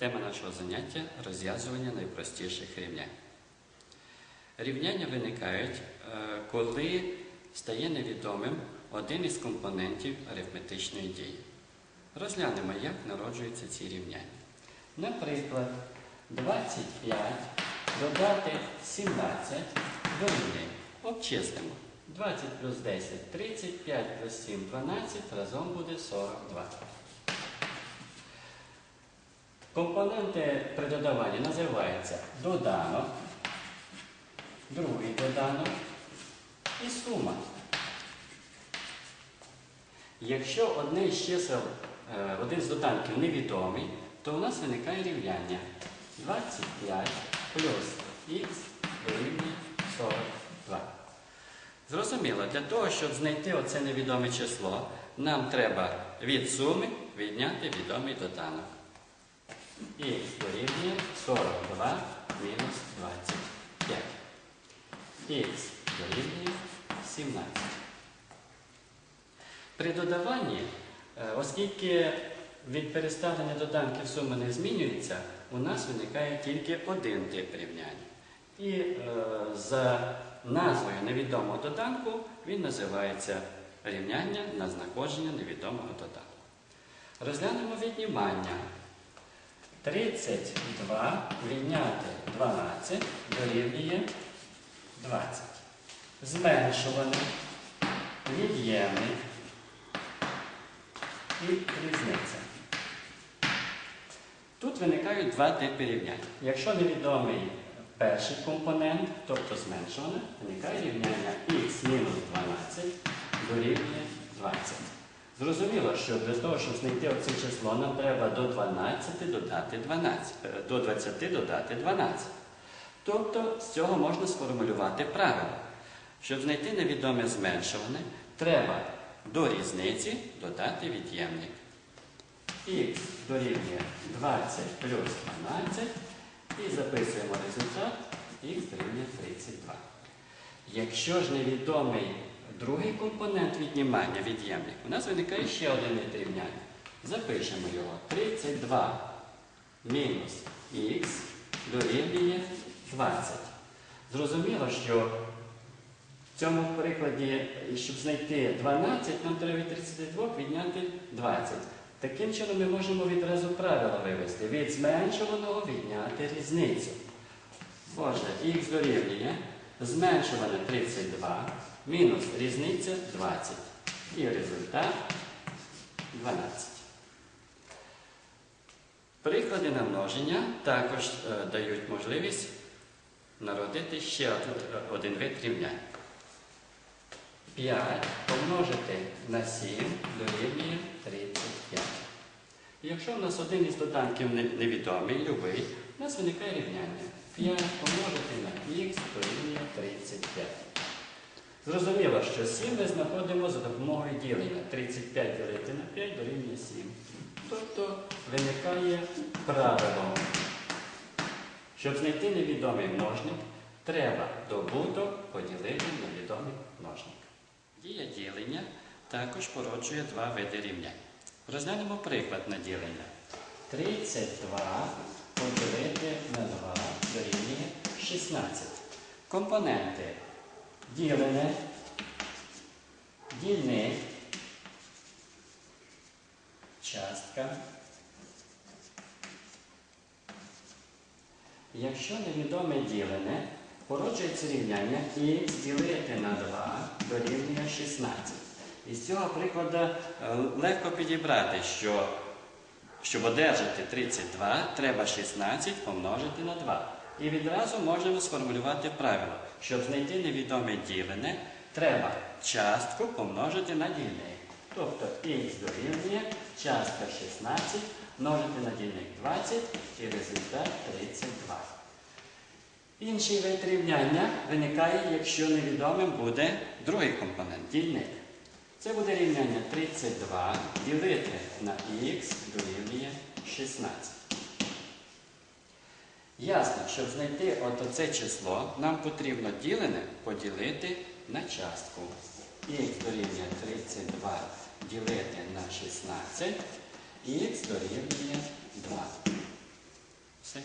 Тема нашого заняття розв'язування найпростіших рівнянь. Рівняння виникають, е, коли стає невідомим один із компонентів арифметичної дії. Розглянемо, як народжуються ці рівняння. Наприклад, 25 додати 17 дорівнює. Обчислимо. 20 плюс 10 35 плюс 7 12, разом буде 42. Компоненти при додаванні називаються доданок, другий доданок і сума. Якщо одне із чисел, е, один з доданків невідомий, то у нас виникає рівняння 25 плюс х дорівнює 42. Зрозуміло, для того, щоб знайти оце невідоме число, нам треба від суми відняти відомий доданок. Х дорівнює 42 мінус 25. Х дорівнює 17. При додаванні, е, оскільки від переставлення доданків сума не змінюється, у нас виникає тільки один тип рівняння. І е, за назвою невідомого доданку він називається рівняння на знаходження невідомого доданку. Розглянемо віднімання. 32 відняти 12 дорівнює 20. Зменшуване, від'ємник і різниця. Тут виникають два типи рівнянь. Якщо невідомий перший компонент, тобто зменшуване, виникає рівняння х мінус 12 дорівнює 20. Зрозуміло, що для того, щоб знайти оце число, нам треба до 12 додати 12, е, до 20 додати 12. Тобто з цього можна сформулювати правило. Щоб знайти невідоме зменшуване, треба до різниці додати від'ємник. Х дорівнює 20 плюс 12 і записуємо результат х дорівнює 32. Якщо ж невідомий другий компонент віднімання від'ємник, у нас виникає ще один вид рівняння. Запишемо його 32 мінус х дорівнює 20. Зрозуміло, що в цьому прикладі, щоб знайти 12, нам треба від 32 відняти 20. Таким чином ми можемо відразу правило вивести. Від зменшуваного відняти різницю. Отже, х дорівнює зменшуване 32 мінус різниця 20. І результат 12. Приклади на множення також е, дають можливість народити ще один, один вид рівнянь. 5 помножити на 7 дорівнює 35. Якщо в нас один із доданків невідомий, любий, у нас виникає рівняння. 5 помножити х дорівнює 35. Зрозуміло, що 7 ми знаходимо за допомогою ділення. 35 ділити на 5 дорівнює 7. Тобто виникає правило. Щоб знайти невідомий множник, треба добуток поділити на відомий множник. Дія ділення також породжує два види рівнянь. Розглянемо приклад на ділення. 32 поділити на 2 дорівнює 16. Компоненти ділене, дільник, частка. Якщо невідоме ділене, породжується рівняння х ділити на 2 дорівнює 16. Із цього прикладу е, легко підібрати, що щоб одержати 32, треба 16 помножити на 2. І відразу можемо сформулювати правило. Щоб знайти невідоме ділене, треба частку помножити на дільник. Тобто х дорівнює частка 16 множити на дільник 20 і результат 32. Інший вид рівняння виникає, якщо невідомим буде другий компонент дільник. Це буде рівняння 32 ділити на х дорівнює 16. Ясно, щоб знайти от оце число, нам потрібно ділене поділити на частку. х дорівнює 32 ділити на 16, х дорівнює 2. Все.